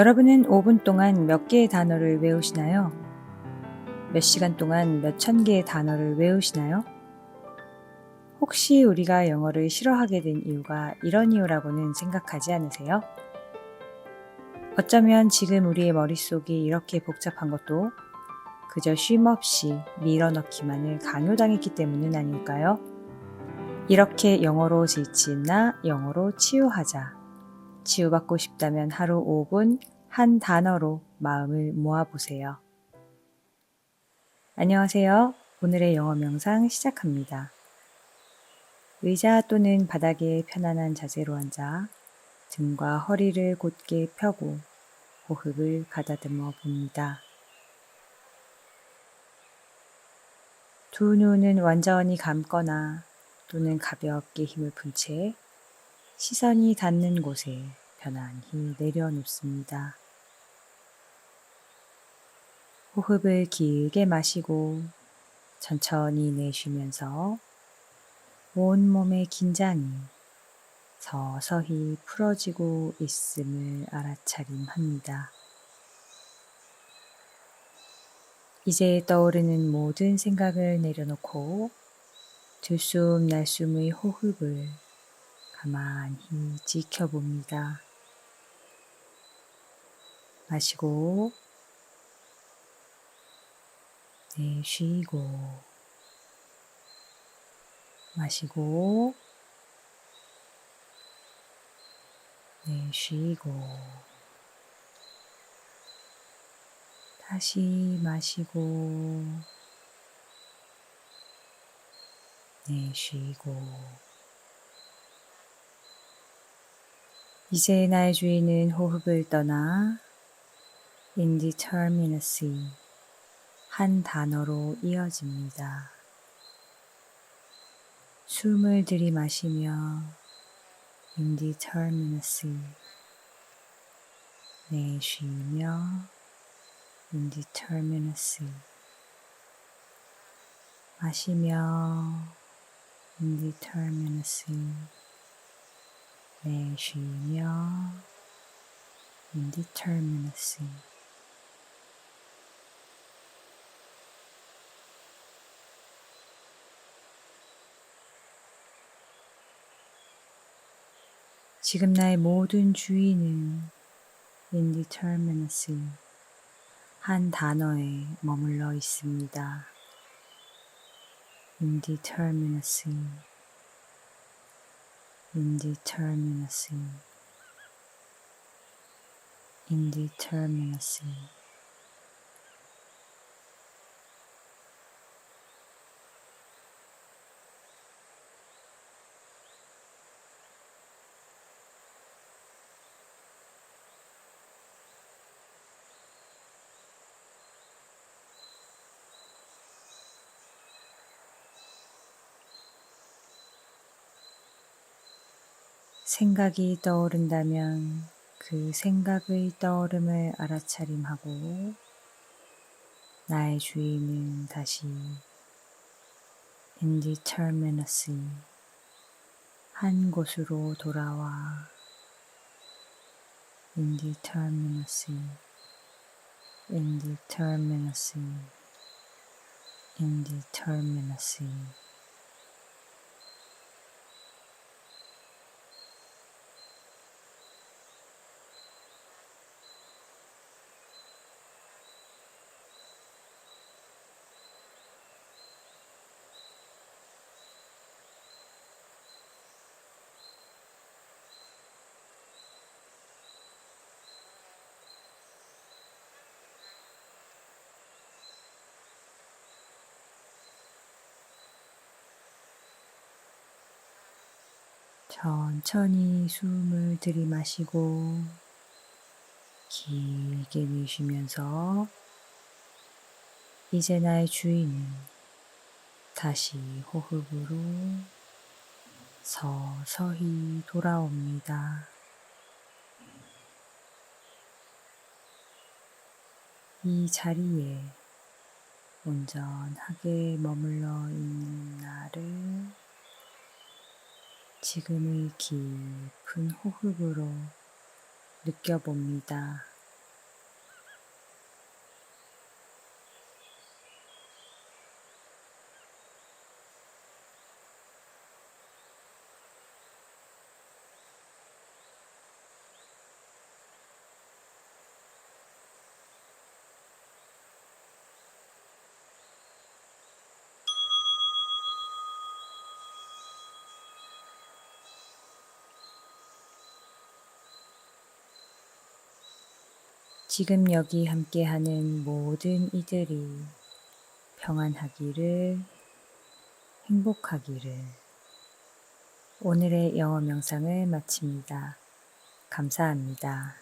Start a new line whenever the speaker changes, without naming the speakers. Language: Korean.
여러분은 5분 동안 몇 개의 단어를 외우시나요? 몇 시간 동안 몇 천 개의 단어를 외우시나요? 혹시 우리가 영어를 싫어하게 된 이유가 이런 이유라고는 생각하지 않으세요? 어쩌면 지금 우리의 머릿속이 이렇게 복잡한 것도 그저 쉼 없이 밀어넣기만을 강요당했기 때문은 아닐까요? 이렇게 영어로 지친 나 영어로 치유하자. 치유받고 싶다면 하루 5분 한 단어로 마음을 모아보세요. 안녕하세요. 오늘의 영어 명상 시작합니다. 의자 또는 바닥에 편안한 자세로 앉아 등과 허리를 곧게 펴고 호흡을 가다듬어 봅니다. 두 눈은 완전히 감거나 또는 가볍게 힘을 푼 채 시선이 닿는 곳에 편안히 내려놓습니다. 호흡을 길게 마시고 천천히 내쉬면서 온몸의 긴장이 서서히 풀어지고 있음을 알아차림합니다. 이제 떠오르는 모든 생각을 내려놓고 들숨 날숨의 호흡을 가만히 지켜봅니다. 마시고 내쉬고 마시고 내쉬고 다시 마시고 내쉬고. 이제 나의 주인은 호흡을 떠나 indeterminacy 한 단어로 이어집니다. 숨을 들이마시며 indeterminacy 내쉬며 indeterminacy 마시며 indeterminacy 내쉬며 indeterminacy 지금 나의 모든 주의는 indeterminacy 한 단어에 머물러 있습니다. indeterminacy indeterminacy, indeterminacy. 생각이 떠오른다면 그 생각의 떠오름을 알아차림하고 나의 주인은 다시 indeterminacy 한 곳으로 돌아와 indeterminacy indeterminacy indeterminacy 천천히 숨을 들이마시고 길게 내쉬면서 이제 나의 주인은 다시 호흡으로 서서히 돌아옵니다. 이 자리에 온전하게 머물러 있는 나를 지금의 깊은 호흡으로 느껴봅니다. 지금 여기 함께하는 모든 이들이 평안하기를, 행복하기를. 오늘의 영어 명상을 마칩니다. 감사합니다.